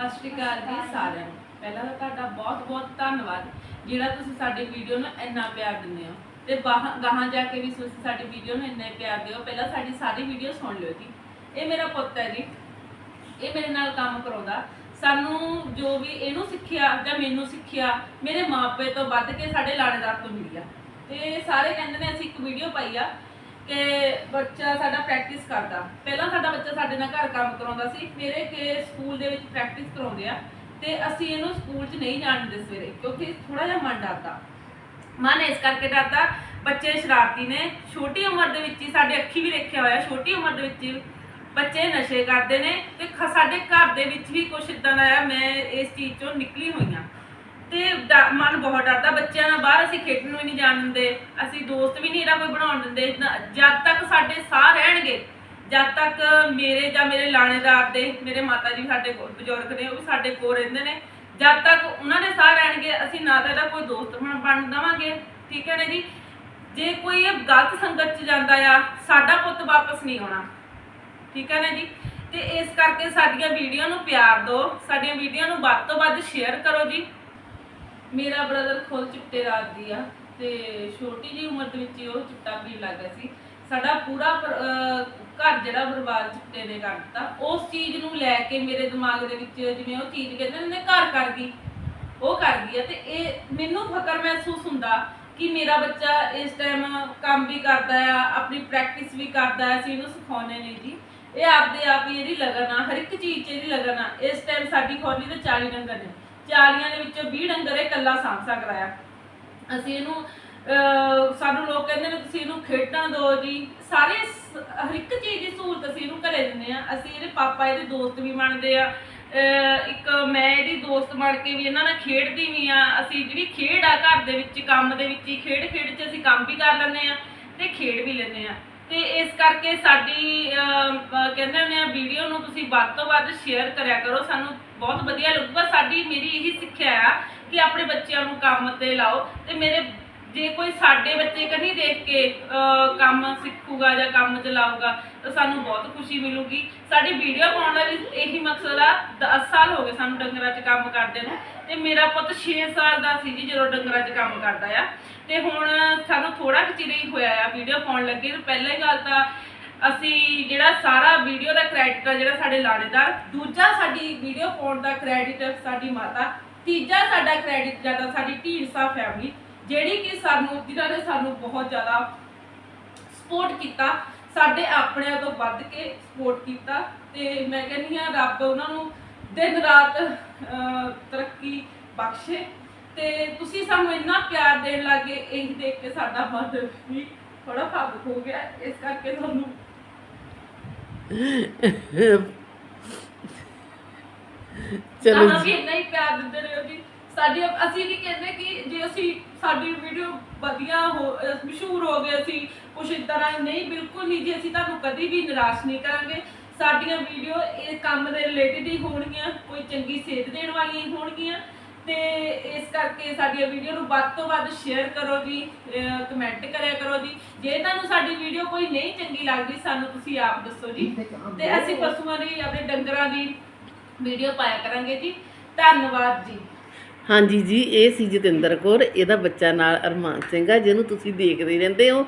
ਸਤਿ ਸ਼੍ਰੀ ਅਕਾਲ ਜੀ ਸਾਰਿਆਂ ਨੂੰ। ਪਹਿਲਾਂ ਤਾਂ ਤੁਹਾਡਾ ਬਹੁਤ-ਬਹੁਤ ਧੰਨਵਾਦ, ਜਿਹੜਾ ਤੁਸੀਂ ਸਾਡੀ ਵੀਡੀਓ ਨੂੰ ਇੰਨਾ ਪਿਆਰ ਦਿੰਦੇ ਹੋ। ਤੇ ਗਾਹਾਂ ਜਾ ਕੇ ਵੀ ਤੁਸੀਂ ਸਾਡੀ ਵੀਡੀਓ ਨੂੰ ਇੰਨਾ ਪਿਆਰ ਦਿਓ। ਪਹਿਲਾਂ ਸਾਡੀ ਸਾਰੀ ਵੀਡੀਓ ਸੁਣ ਲਿਓ ਜੀ। ਇਹ ਮੇਰਾ ਪੁੱਤ ਹੈ ਜੀ। ਇਹ ਮੇਰੇ ਨਾਲ ਕੰਮ ਕਰਾਉਂਦਾ। ਸਾਨੂੰ ਜੋ ਵੀ ਇਹਨੂੰ ਸਿੱਖਿਆ ਜਾਂ ਮੈਨੂੰ ਸਿੱਖਿਆ, ਮੇਰੇ ਮਾਪੇ ਤੋਂ ਵੱਧ ਕੇ ਸਾਡੇ ਲਾੜੇਦਾਰ ਤੋਂ ਮਿਲਿਆ। ਆ ਤੇ ਸਾਰੇ ਕਹਿੰਦੇ ਨੇ, ਅਸੀਂ ਇੱਕ ਵੀਡੀਓ ਪਾਈ ਆ। ਕਿ ਬੱਚਾ ਸਾਡਾ ਪ੍ਰੈਕਟਿਸ ਕਰਦਾ। ਪਹਿਲਾਂ ਸਾਡਾ ਬੱਚਾ ਸਾਡੇ ਨਾਲ ਘਰ ਕੰਮ ਕਰਾਉਂਦਾ ਸੀ, ਮੇਰੇ ਕੇ ਸਕੂਲ ਦੇ ਵਿੱਚ ਪ੍ਰੈਕਟਿਸ ਕਰਾਉਂਦੇ ਆ ਤੇ ਅਸੀਂ ਇਹਨੂੰ ਸਕੂਲ 'ਚ ਨਹੀਂ ਜਾਣ ਦਿੰਦੇ ਸਵੇਰੇ, ਕਿਉਂਕਿ ਥੋੜਾ ਜਿਹਾ ਮਨ ਡਰਦਾ। ਮਨ ਇਸ ਕਰਕੇ ਡਰਦਾ, ਬੱਚੇ ਸ਼ਰਾਰਤੀ ਨੇ, ਛੋਟੀ ਉਮਰ ਦੇ ਵਿੱਚ ਹੀ ਸਾਡੇ ਅੱਖੀ ਵੀ ਦੇਖਿਆ ਹੋਇਆ, ਛੋਟੀ ਉਮਰ ਦੇ ਵਿੱਚ ਹੀ ਬੱਚੇ ਨਸ਼ੇ ਕਰਦੇ ਨੇ ਤੇ ਖ- ਸਾਡੇ ਘਰ ਦੇ ਵਿੱਚ ਵੀ ਕੁਝ ਇਦਾਂ ਦਾ ਆ, ਮੈਂ ਇਸ ਚੀਜ਼ ਚੋਂ ਨਿਕਲੀ ਹੋਈ ਹਾਂ। ਤੇ ਡ- ਮਨ ਬਹੁਤ ਡਰਦਾ ਬੱਚਿਆਂ ਨਾਲ ਬਾਹਰ ਅਸੀਂ ਖੇਡਣ ਨੂੰ ਵੀ ਨਹੀਂ ਜਾਣ ਦਿੰਦੇ, ਅਸੀਂ ਦੋਸਤ ਵੀ ਨਹੀਂ ਇਹਦਾ ਕੋਈ ਬਣਾਉਣ ਦਿੰਦੇ, ਨਾ- ਜਦ ਤੱਕ ਸਾਡੇ ਸਾਹ ਰਹਿਣਗੇ, ਜਦ ਤੱਕ ਮੇਰੇ ਜਾਂ ਮੇਰੇ ਲਾਣੇਦਾਰ ਦੇ ਮੇਰੇ ਮਾਤਾ ਜੀ ਸਾਡੇ ਕੋਲ ਬਜ਼ੁਰਗ ਨੇ, ਉਹ ਵੀ ਸਾਡੇ ਕੋਲ ਰਹਿੰਦੇ ਨੇ, ਜਦ ਤੱਕ ਉਹਨਾਂ ਦੇ ਸਾਹ ਰਹਿਣਗੇ, ਅਸੀਂ ਨਾ ਤਾਂ ਇਹਦਾ ਕੋਈ ਦੋਸਤ ਬਣ ਬਣ ਦੇਵਾਂਗੇ, ਠੀਕ ਹੈ ਨਾ ਜੀ? ਜੇ ਕੋਈ ਇਹ ਗਲਤ ਸੰਗਤ 'ਚ ਜਾਂਦਾ ਆ, ਸਾਡਾ ਪੁੱਤ ਵਾਪਸ ਨਹੀਂ ਆਉਣਾ, ਠੀਕ ਹੈ ਨਾ ਜੀ? ਤੇ ਇਸ ਕਰਕੇ ਸਾਡੀਆਂ ਵੀਡੀਓ ਨੂੰ ਪਿਆਰ ਦਿਓ, ਸਾਡੀਆਂ ਵੀਡੀਓ ਨੂੰ ਵੱਧ ਤੋਂ ਵੱਧ ਸ਼ੇਅਰ ਕਰੋ ਜੀ। ਮੇਰਾ ਬ੍ਰਦਰ ਖੁਦ ਚਿੱਟੇ ਰਾਤ ਦੀ ਆ ਤੇ ਛੋਟੀ ਜੀ ਉਮਰ ਦੇ ਵਿੱਚ ਹੀ ਉਹ ਚਿੱਟਾ ਪੀਣ ਲੱਗ ਗਿਆ ਸੀ। ਸਾਡਾ ਪੂਰਾ ਪਰ- ਅਹ ਘਰ ਜਿਹੜਾ ਬਰਬਾਦ ਚਿੱਟੇ ਨੇ ਕਰ ਦਿੱਤਾ, ਉਸ ਚੀਜ਼ ਨੂੰ ਲੈ ਕੇ ਮੇਰੇ ਦਿਮਾਗ ਦੇ ਵਿੱਚ ਜਿਵੇਂ ਉਹ ਚੀਜ਼ ਕਹਿੰਦੇ ਨੇ ਘਰ ਕਰ ਗਈ। ਉਹ ਕਰ ਗਈ ਆ ਤੇ ਇਹ ਮੈਨੂੰ ਫਕਰ ਮਹਿਸੂਸ ਹੁੰਦਾ ਕਿ ਮੇਰਾ ਬੱਚਾ ਇਸ ਟਾਈਮ ਕੰਮ ਵੀ ਕਰਦਾ ਆ, ਆਪਣੀ ਪ੍ਰੈਕਟਿਸ ਵੀ ਕਰਦਾ ਆ, ਅਸੀਂ ਇਹਨੂੰ ਸਿਖਾਉਂਦੇ ਨੇ ਜੀ। ਇਹ ਆਪਦੇ ਆਪ ਹੀ ਇਹਦੀ ਲਗਨ ਆ, ਹਰ ਇੱਕ ਚੀਜ਼ 'ਚ ਇਹਦੀ ਲਗਨ ਆ। ਇਸ ਟਾਈਮ ਸਾਡੀ ਖੋਲੀ ਤੇ 40 ਡੰਗਰ ਨੇ। 40 ਦੇ ਵਿੱਚੋਂ 20 ਡੰਗਰ ਇਹ ਇਕੱਲਾ ਸਾਂਭਾ ਕਰਾਇਆ। ਅਸੀਂ ਇਹਨੂੰ, ਅਹ, ਸਾਨੂੰ ਲੋਕ ਕਹਿੰਦੇ ਨੇ ਤੁਸੀਂ ਇਹਨੂੰ ਖੇਡਣ ਦਿਓ ਜੀ। ਸਾਰੇ ਹਰ ਇੱਕ ਚੀਜ਼ ਦੀ ਸਹੂਲਤ ਅਸੀਂ ਇਹਨੂੰ ਘਰੇ ਦਿੰਦੇ ਆ ਅਸੀਂ ਇਹਦੇ ਪਾਪਾ, ਇਹਦੇ ਦੋਸਤ ਵੀ ਬਣਦੇ ਆ। ਇੱਕ ਮੈਂ ਇਹਦੀ ਦੋਸਤ ਬਣ ਕੇ ਵੀ ਇਹਨਾਂ ਨਾਲ ਖੇਡਦੀ ਵੀ ਆ ਅਸੀਂ ਜਿਹੜੀ ਖੇਡ ਆ ਘਰ ਦੇ ਵਿੱਚ, ਕੰਮ ਦੇ ਵਿੱਚ ਹੀ ਖੇਡ ਖੇਡ 'ਚ ਅਸੀਂ ਕੰਮ ਵੀ ਕਰ ਲੈਂਦੇ ਆ ਤੇ ਖੇਡ ਵੀ ਲੈਂਦੇ ਆ ਤੇ ਇਸ ਕਰਕੇ ਸਾਡੀ ਕਹਿੰਦੇ ਹੁੰਦੇ ਆ ਵੀਡੀਓ ਨੂੰ ਤੁਸੀਂ ਵੱਧ ਤੋਂ ਵੱਧ ਸ਼ੇਅਰ ਕਰਿਆ ਕਰੋ। ਸਾਨੂੰ ਬਹੁਤ ਵਧੀਆ ਲੱਗੂਗਾ। ਸਾਡੀ ਮੇਰੀ ਇਹੀ ਸਿੱਖਿਆ ਆ ਕਿ ਆਪਣੇ ਬੱਚਿਆਂ ਨੂੰ ਕੰਮ ਤੇ ਲਾਓ ਤੇ ਮੇਰੇ ਜੇ ਕੋਈ ਸਾਡੇ ਬੱਚੇ ਕਹੀਂ ਦੇਖ ਕੇ ਕੰਮ ਸਿੱਖੂਗਾ ਜਾਂ ਕੰਮ ਚਲਾਊਗਾ, ਤਾਂ ਸਾਨੂੰ ਬਹੁਤ ਖੁਸ਼ੀ ਮਿਲੂਗੀ। ਸਾਡੀ ਵੀਡੀਓ ਪਾਉਣ ਦਾ ਵੀ ਇਹੀ ਮਕਸਦ ਆ 10 ਸਾਲ ਹੋ ਗਏ ਸਾਨੂੰ ਡੰਗਰਾਂ 'ਚ ਕੰਮ ਕਰਦੇ ਨੂੰ, ਤੇ ਮੇਰਾ ਪੁੱਤ 6 ਸਾਲ ਦਾ ਸੀ ਜੀ ਜਦੋਂ ਡੰਗਰਾਂ 'ਚ ਕੰਮ ਕਰਦਾ ਆ। ਤੇ ਹੁਣ ਸਾਨੂੰ ਥੋੜਾ ਕੁ ਚਿਰ ਹੀ ਹੋਇਆ ਆ ਵੀਡੀਓ ਪਾਉਣ ਲੱਗੇ ਤਾਂ ਪਹਿਲਾਂ ਗੱਲ ਤਾਂ ਅਸੀਂ ਜਿਹੜਾ ਸਾਰਾ ਵੀਡੀਓ ਦਾ ਕ੍ਰੈਡਿਟ ਆ ਜਿਹੜਾ ਸਾਡੇ ਲਾਣੇਦਾਰ ਦੂਜਾ ਸਾਡੀ ਵੀਡੀਓ ਪਾਉਣ ਦਾ ਕ੍ਰੈਡਿਟ ਸਾਡੀ ਮਾਤਾ, ਤੀਜਾ ਸਾਡਾ ਕ੍ਰੈਡਿਟ ਜ਼ਿਆਦਾ ਸਾਡੀ ਢੀਂਡਸਾ ਫੈਮਿਲੀ ਜਿਹੜੀ ਕਿ ਸਾਨੂੰ ਜਿਨ੍ਹਾਂ ਨੇ ਸਾਨੂੰ ਬਹੁਤ ਜ਼ਿਆਦਾ ਸਪੋਰਟ ਕੀਤਾ ਸਾਡੇ ਆਪਣਿਆਂ ਤੋਂ ਵੱਧ ਕੇ ਸਪੋਰਟ ਕੀਤਾ ਤੇ ਮੈਂ ਕਹਿੰਦੀ ਹਾਂ ਰੱਬ ਉਹਨਾਂ ਨੂੰ ਦਿਨ ਰਾਤ ਤਰੱਕੀ ਬਖਸ਼ੇ ਤੇ ਤੁਸੀਂ ਸਾਨੂੰ ਇੰਨਾ ਪਿਆਰ ਦੇਣ ਲੱਗੇ ਇਹ ਦੇਖ ਕੇ ਸਾਡਾ ਮਨ ਵੀ ਥੋੜਾ ਭਾਵੁਕ ਹੋ ਗਿਆ। ਇਸ ਕਰਕੇ ਤੁਹਾਨੂੰ ਚਲੋ ਜੀ। ਇੰਨਾ ਹੀ ਪਿਆਰ ਦਿੰਦੇ ਰਹੋ ਜੀ। ਸਾਡੀ ਅਸੀਂ ਕੀ ਕਹਿੰਦੇ ਕਿ ਜੇ ਅਸੀਂ ਸਾਡੀ ਵੀਡੀਓ ਵਧੀਆ ਹੋ ਮਸ਼ਹੂਰ ਹੋ ਗਏ, ਅਸੀਂ ਕੁਛ ਇਸ ਤਰ੍ਹਾਂ ਨਹੀਂ, ਬਿਲਕੁਲ ਨਹੀਂ ਜੀ ਅਸੀਂ ਤੁਹਾਨੂੰ ਕਦੀ ਵੀ ਨਿਰਾਸ਼ ਨਹੀਂ ਕਰਾਂਗੇ, ਸਾਡੀਆਂ ਵੀਡੀਓ ਇਹ ਕੰਮ ਦੇ ਰਿਲੇਟਡ ਹੀ ਹੋਣਗੀਆਂ, ਕੋਈ ਚੰਗੀ ਸੇਧ ਦੇਣ ਵਾਲੀਆਂ ਹੀ ਹੋਣਗੀਆਂ ਤੇ ਇਸ ਕਰਕੇ ਸਾਡੀਆਂ ਵੀਡੀਓ ਨੂੰ ਵੱਧ ਤੋਂ ਵੱਧ ਸ਼ੇਅਰ ਕਰੋ ਜੀ ਕਮੈਂਟ ਕਰਿਆ ਕਰੋ ਜੀ। ਜੇ ਤੁਹਾਨੂੰ ਸਾਡੀ ਵੀਡੀਓ ਕੋਈ ਨਹੀਂ ਚੰਗੀ ਲੱਗਦੀ, ਸਾਨੂੰ ਤੁਸੀਂ ਆਪ ਦੱਸੋ ਜੀ। ਤੇ ਅਸੀਂ ਪਸ਼ੂਆਂ ਦੀ, ਆਪਣੇ ਡੰਗਰਾਂ ਦੀ ਵੀਡੀਓ ਪਾਇਆ ਕਰਾਂਗੇ ਜੀ। ਧੰਨਵਾਦ ਜੀ। ਹਾਂਜੀ ਜੀ, ਇਹ ਸੀ ਜਤਿੰਦਰ ਕੌਰ, ਇਹਦਾ ਬੱਚਾ ਨਾਲ ਅਰਮਾਨ ਸਿੰਘ ਆ, ਜਿਹਨੂੰ ਤੁਸੀਂ ਦੇਖਦੇ ਰਹਿੰਦੇ ਹੋ।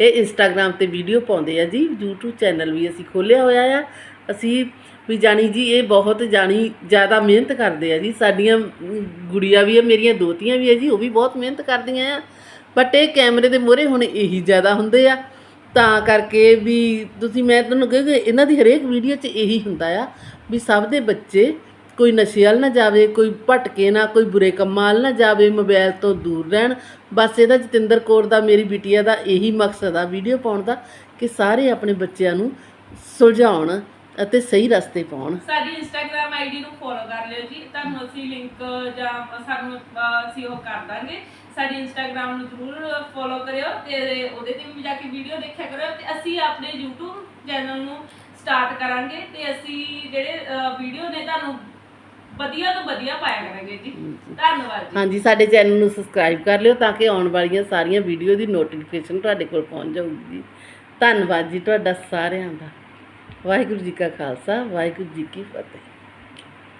ਇਹ ਇੰਸਟਾਗ੍ਰam ਤੇ ਵੀਡੀਓ ਪਾਉਂਦੇ ਆ ਜੀ, YouTube ਚੈਨਲ ਵੀ ਅਸੀਂ ਖੋਲਿਆ ਹੋਇਆ ਆ। ਅਸੀਂ ਵੀ ਜਾਣੀ ਜੀ, ਇਹ ਬਹੁਤ ਜਾਣੀ, ਜ਼ਿਆਦਾ ਮਿਹਨਤ ਕਰਦੇ ਆ ਜੀ। ਸਾਡੀਆਂ ਗੁੜੀਆਂ ਵੀ ਆ, ਮੇਰੀਆਂ ਦੋਤੀਆਂ ਵੀ ਆ ਜੀ, ਉਹ ਵੀ ਬਹੁਤ ਮਿਹਨਤ ਕਰਦੀਆਂ ਆ। ਬਟ ਇਹ ਕੈਮਰੇ ਦੇ ਮੂਹਰੇ ਹੁਣ ਇਹੀ ਜ਼ਿਆਦਾ ਹੁੰਦੇ ਆ। ਤਾਂ ਕਰਕੇ ਵੀ ਤੁਸੀਂ, ਮੈਂ ਤੁਹਾਨੂੰ ਕਹਾਂ ਇਹਨਾਂ ਦੀ ਹਰੇਕ ਵੀਡੀਓ 'ਚ ਇਹੀ ਹੁੰਦਾ ਆ ਵੀ ਸਭ ਦੇ ਬੱਚੇ ਕੋਈ ਨਸ਼ੇ ਵੱਲ ਨਾ ਜਾਵੇ ਕੋਈ ਭਟਕੇ ਨਾ ਕੋਈ ਬੁਰੇ ਕੰਮਾਂ ਵੱਲ ਨਾ ਜਾਵੇ ਮੋਬਾਈਲ ਤੋਂ ਦੂਰ ਰਹਿਣ। ਬਸ ਇਹਦਾ ਜਤਿੰਦਰ ਕੌਰ ਦਾ ਮੇਰੀ ਬਿਟੀਆ ਦਾ ਇਹੀ ਮਕਸਦ ਆ ਵੀਡੀਓ ਪਾਉਣ ਦਾ ਕਿ ਸਾਰੇ ਆਪਣੇ ਬੱਚਿਆਂ ਨੂੰ ਸੁਲਝਾਉਣ ਅਤੇ ਸਹੀ ਰਸਤੇ ਪਾਉਣ। ਸਾਡੀ ਇੰਸਟਾਗ੍ਰam ਆਈਡੀ ਨੂੰ ਫੋਲੋ ਕਰ ਲਿਓ ਜੀ। ਤੁਹਾਨੂੰ ਅਸੀਂ ਲਿੰਕ ਜਾਂ ਸਾਨੂੰ ਅਹ, ਅਸੀਂ ਉਹ ਕਰ ਦਾਂਗੇ। ਸਾਡੀ ਇੰਸਟਾਗ੍ਰam ਨੂੰ ਜ਼ਰੂਰ ਫੋਲੋ ਕਰਿਓ ਤੇ ਉਹਦੇ ਤੇ ਵੀ ਜਾ ਕੇ ਵੀਡੀਓ ਦੇਖਿਆ ਕਰਿਓ ਤੇ ਅਸੀਂ ਆਪਣੇ YouTube ਚੈਨਲ ਨੂੰ ਸਟਾਰਟ ਕਰਾਂਗੇ ਤੇ ਅਸੀਂ ਜਿਹੜੇ ਵੀਡੀਓ ਨੇ ਤੁਹਾਨੂੰ ਵਧੀਆ ਤੋਂ ਵਧੀਆ ਪਾਇਆ ਕਰਾਂਗੇ ਜੀ। ਧੰਨਵਾਦ ਜੀ। ਹਾਂਜੀ ਸਾਡੇ ਚੈਨਲ ਨੂੰ ਸਬਸਕ੍ਰਾਈਬ ਕਰ ਲਿਓ ਤਾਂ ਕਿ ਆਉਣ ਵਾਲੀਆਂ ਸਾਰੀਆਂ ਵੀਡੀਓ ਦੀ ਨੋਟੀਫਿਕੇਸ਼ਨ ਤੁਹਾਡੇ ਕੋਲ ਪਹੁੰਚ ਜਾਊਗੀ ਜੀ। ਧੰਨਵਾਦ ਜੀ ਤੁਹਾਡਾ ਸਾਰਿਆਂ ਦਾ। ਵਾਹਿਗੁਰੂ ਜੀ ਕਾ ਖਾਲਸਾ ਵਾਹਿਗੁਰੂ ਜੀ ਕੀ ਫਤਿਹ।